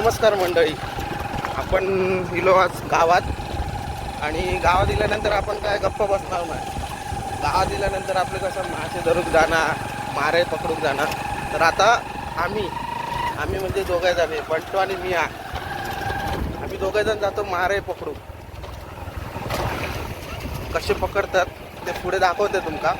नमस्कार मंडळी. आपण इलो आज गावात आणि गावात दिल्यानंतर आपण काय गप्पा बसणार नाही. गावात दिल्यानंतर आपलं कसं मासे धरूक जाणार मारे पकडूक जाणार. तर आता आम्ही आम्ही म्हणजे दोघे जण आहे, बंटू आणि मी आ आम्ही दोघे जण जातो मारे पकडू कसे पकडतात ते पुढे दाखवते तुमका.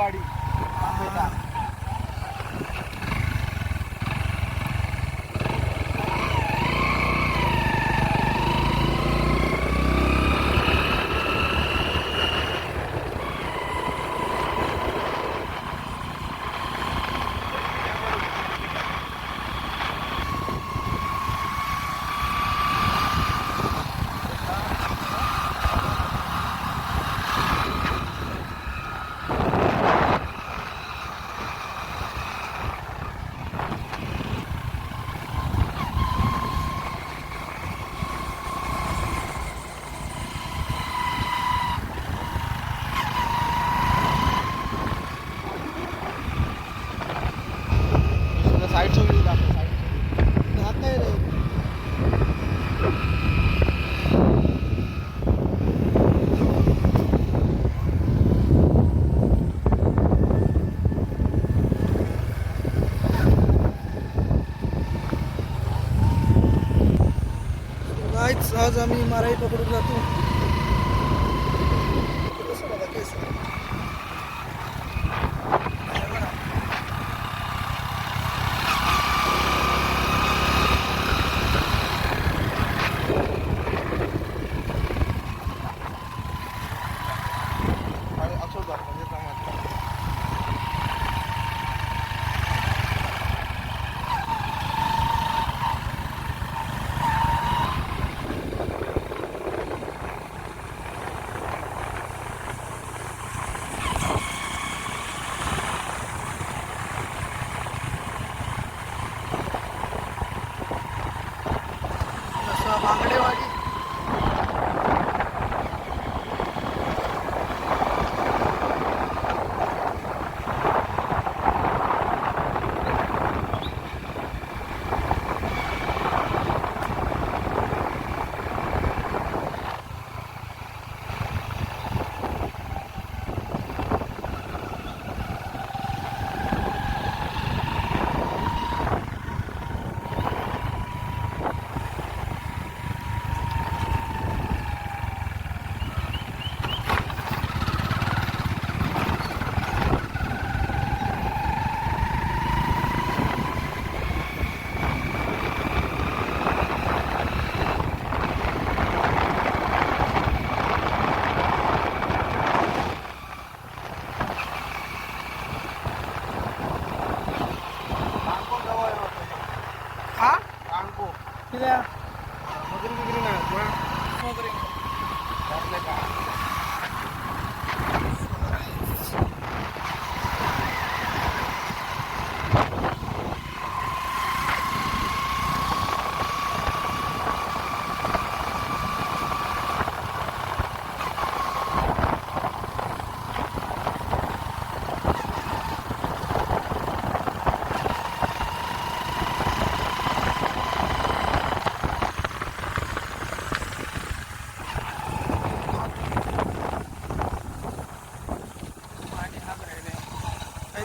வாடி आज आम्ही माराई पकडून जातो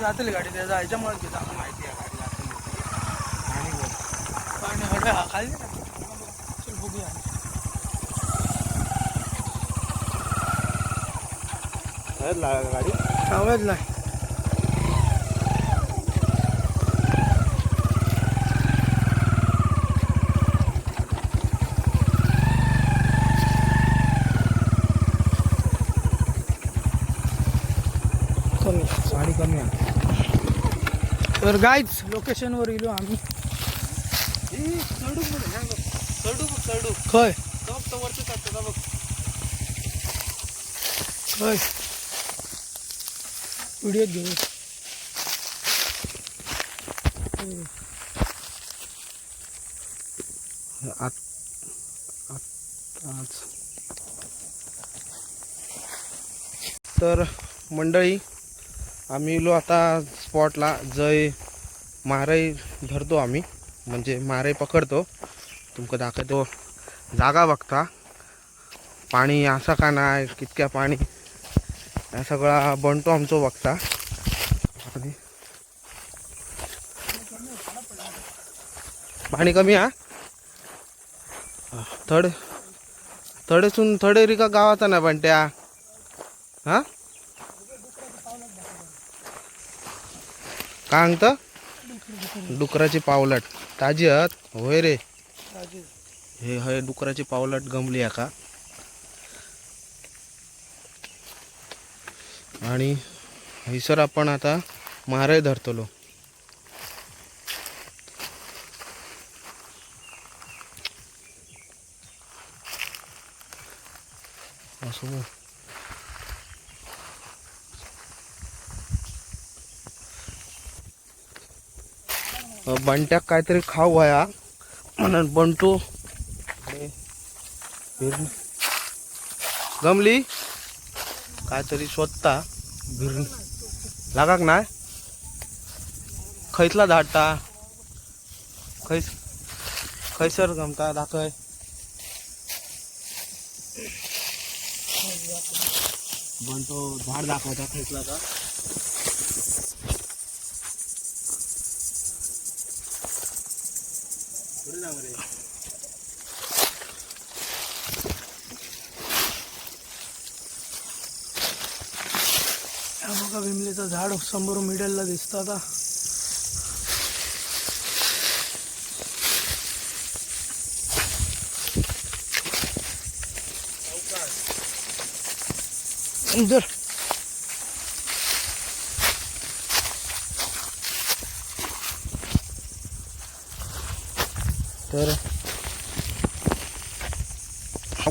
जातील गाडी त्या जायच्यामुळे घेता माहिती आहे गाडी जाताना. आणि हडे हा खाली. चल बघूया गाडी आवाज नाही कमी गाडी कमी आहे तर गाईच लोकेशनवर येलो आम्ही. सडू चढू व्हिडिओ घेऊ आत आज. तर मंडळी आम्ही इलो आता स्पॉटला जय माराई धरतो आम्ही. म्हणजे माराई पकडतो. तुमका दाखवतो. जागा बघता. पाणी असा का नाही कितक्या पाणी. या सगळा बनतो आमचो बघता. पाणी कमी हा. थड थडेसून थडे रिका गावाचा ना पण त्या हां? काय सांगतं डुकराची पावलट. ताजी आहात होय रे. हे हय डुकराची पावलट गमली आहे का? आणि हैसर आपण आता मारे धरतलो असं बंट्याक काहीतरी खाऊ व्हाया. म्हणून बंटू. अरे, गमली. काहीतरी स्वतः भिरून. लागाक नाय खैतला धाडता. खैस खैसर गमता दाखय बंटो झाड दाखवता खैसला का पुढे बघा विमलेचं झाड समोर मिडलला दिसतं आता. जर तर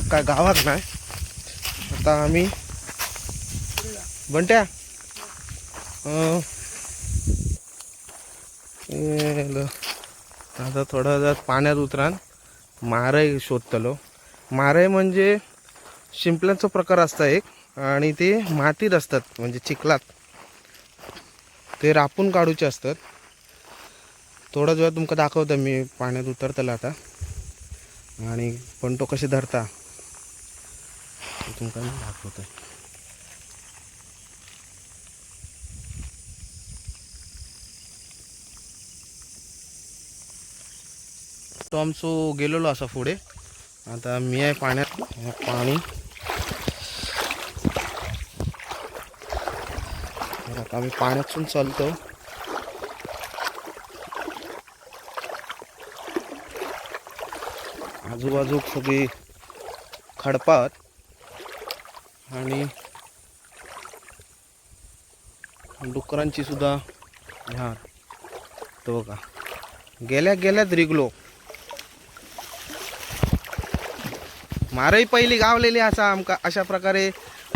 काय गावात नाही. आता आम्ही बंट्या. आता थोडं जर पाण्यात उतरान मारय शोधतलो. मारय म्हणजे शिंपल्यांचा प्रकार असता एक आणि ते मातीत असतात म्हणजे चिखलात. ते रापून काढूचे असतात. थोडा वेळ तुमका दाखवतो मी पाण्यात उतरतला आता. आणि पण तो कसे धरता तुमका मी दाखवतो तो आमचो गेलेलो असा पुढे. आता मी आहे पाण्यात पाणी. आता आम्ही पाण्यातून चालतो. आजूबाजूक सगळी खडपात आणि डुकरांची सुद्धा ह्या तो बघा गेल्या गेल्यात रिगलो. मारही पहिली गावलेली असा आमका अशा प्रकारे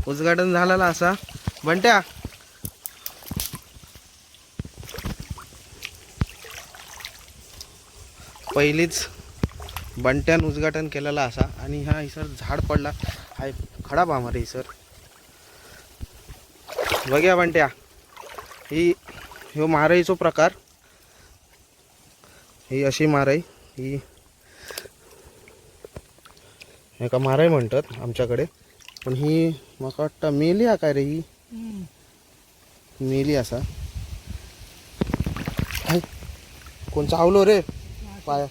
उद्घाटन झालेला असा. बंट्या पहिलीच बंट्यान उद्घाटन केलेला असा आणि हा इसर झाड पडला. हाय खडा बा मारे इसर. बघ्या बंट्या. ही ह्यो मारईचो प्रकार. ही अशी मारई. ही एका माराई म्हणतात आमच्याकडे. पण ही म्हाका वाटतं मेली हा काय रे ही? मेली असा. कोण चावलो रे? पाया.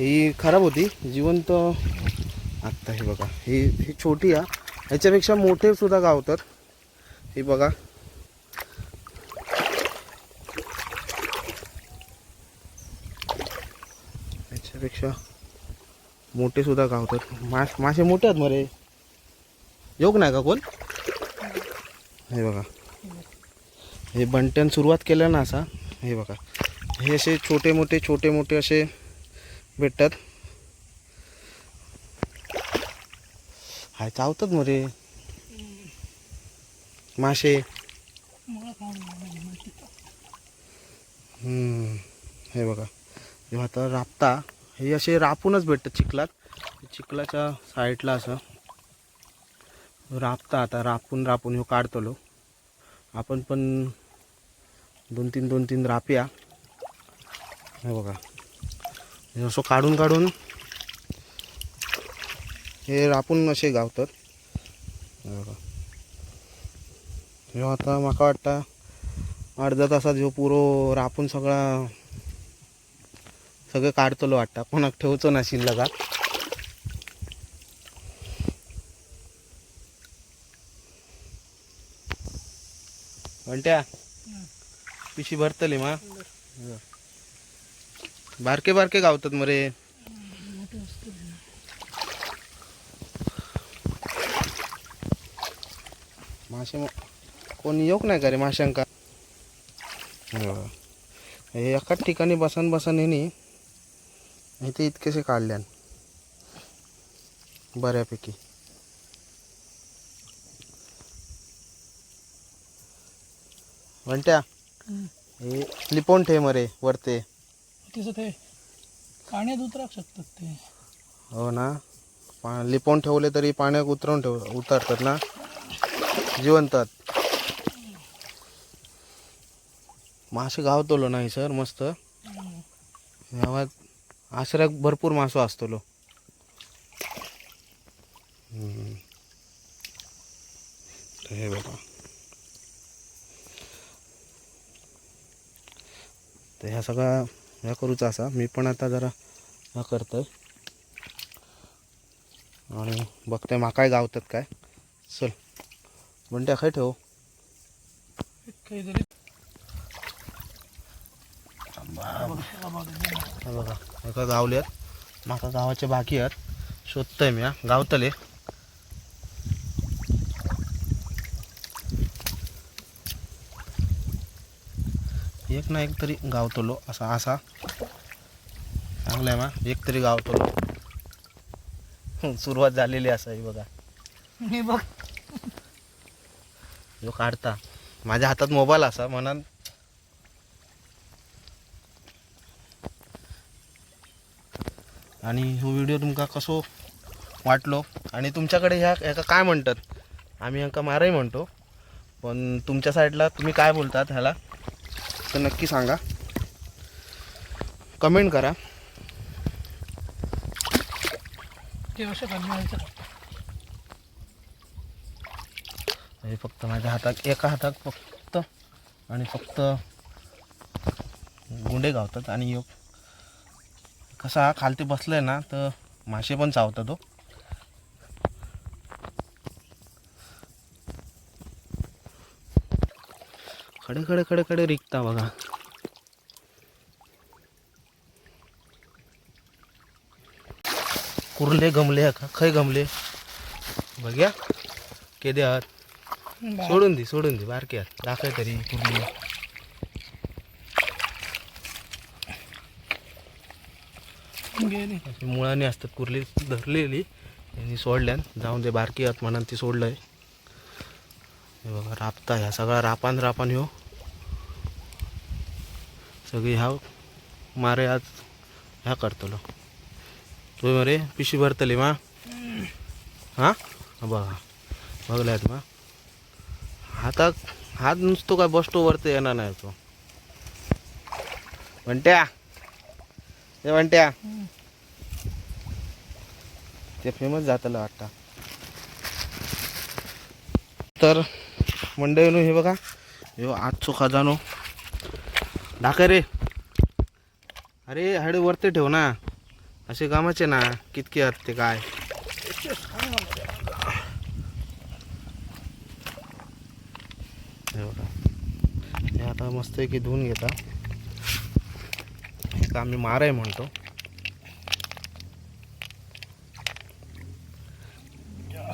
ही खराब होती. जिवंत आत्ता हे बघा. ही ही छोटी आहे ह्याच्यापेक्षा मोठे सुद्धा गावतात. ही बघा. ह्याच्यापेक्षा मोठे सुद्धा गावतात. मास मासे मोठे आहेत मरे. योग नाही का कोण? हे बघा. हे बंटन सुरुवात केलं ना असा. हे बघा. हे असे छोटे मोठे छोटे मोठे असे भेटतात. हाय चावतात मरे. मासे. हे बघा. जेव्हा आता राबता. हे असे रापूनच भेटतात चिखलात. चिखलाच्या साईडला असं. राबता आता रापून रापून ह्यो काढतलो. आपण पण दोन तीन दोन तीन राप्या. हे बघा. असं काढून काढून हे रापून असे गावतात. हे ह्यो आता म्हाका वाटतं अर्धा तासात ह्यो पुरो रापून सगळा सगळं काढतलो वाटतं. कोणाक ठेवचो ना शिल्लका म्हणत्या पिशी भरतली मा? बारके बारके गावतात मरे. मासे कोणी येऊक नाही का रे माशांका? हे एकाच ठिकाणी बसन बसन येणे इथे इतकेसे काढल्यान. बऱ्यापैकी. म्हणत्या हे लिपोन ठे मरे वरते. तिचं ते पाण्यात उतराक शकतात ते. हो ना. पा लिपोन ठेवले तरी पाण्यात उतरवून ठेव उतरतात ना. जिवंतात. मासे गावतलो नाही सर. मस्त. गावात आश्रयात भरपूर मासो असतलो. हे बघा. तर ह्या सगळ्या ह्या करूचा असा. मी पण आता जरा ह्या करतोय. आणि बघते माकाय गावतात काय. चल. म्हणते काय ठेव. बघा एका गावल्यात माका गावाचे बाकी आहेत. शोधतोय मी गावतले. एक ना एक तरी गावतलो असा असा चांगला आहे मा एक तरी गावतलो सुरुवात झालेली असा ही बघा. मी बघ. जो काढता. माझ्या हातात मोबाईल असा म्हणून आणि हो व्हिडिओ तुमका कसो वाटलो? आणि तुमच्याकडे ह्या ह्याका काय म्हणतात? आम्ही ह्याका माराही म्हणतो. पण तुमच्या साईडला तुम्ही काय बोलतात ह्याला? तर नक्की सांगा. कमेंट करा. हे फक्त माझ्या हातात एका हातात फक्त आणि फक्त गुंडे गावतात. आणि योग कसा खालती बसलाय ना तर मासे पण चावतात तो खडे खडे खडे खडे रिकता बघा. कुर्ले गमले का खय गमले? बघ्या. केदे आहात? सोडून दे सोडून दे बारक्यात दाखय तरी अशी मुळाने असतात कुर्ली धरलेली. यांनी सोडल्यान जाऊन दे बारकी आत म्हणून ती सोडलंय. हे बघा रापता ह्या सगळा रापान रापान ह्यो. सगळी हांव. मारे आज ह्या करतलो तुवें मरे पिशी भरतली मा. हा? बघा. बघल्यात मा. हातात हात नुसतो काय बसतो वरती येणार नाही तो. म्हणत्या ते म्हणत्या ते फेमस जातलं वाटतं तर मंडळीनो हे बघा. हे आजचो खजानो. दाखय रे. अरे हाडे वरती ठेव ना. असे कामाचे ना कितके आहेत ते काय. हे हे आता मस्त की धुवून घेता. का आम्ही माराय म्हणतो.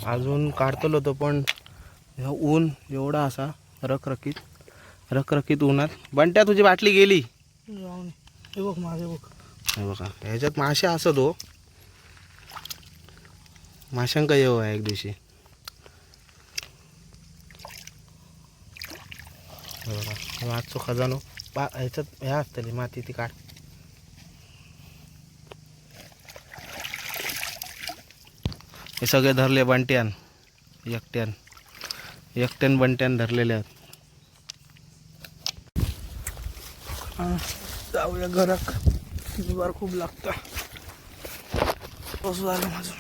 अजून काढतलो तो पण. ह्या ऊन एवढा असा रखरखीत. रखरखीत उन्हात. बंट्या तुझी बाटली गेली. जाऊन हे बघ माझे बघ. हे बघा. ह्याच्यात मासे असत हो. माशांका येऊ आहे एक दिवशी. हे बघा. हे आजचो खजानो. बा ह्याच्यात ह्या असतली माती ती काढ. हे सगळे धरले बंट्यान. एकट्यान. एकट्यान बंट्यान धरलेले आहेत हा, जाऊया घरात. जुगार खूप लागतं. कसं झालं माझं.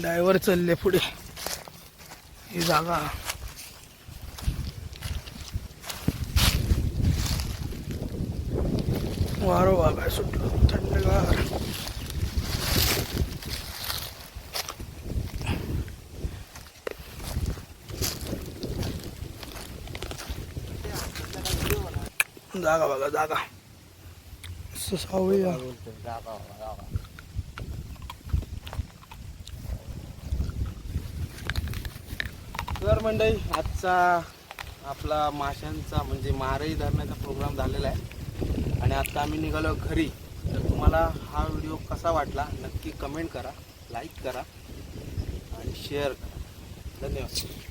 ड्रायव्हर चालले पुढे. ही जागा. वारो वागाय सुटलं. थंडगार. जागा बघा जागा सावळी. तर मंडळी आजचा आपला माशांचा म्हणजे मारही धरण्याचा प्रोग्राम झालेला आहे. आणि आता आम्ही निघालो घरी. तर तुम्हाला हा व्हिडिओ कसा वाटला नक्की कमेंट करा लाईक करा आणि शेअर करा. धन्यवाद.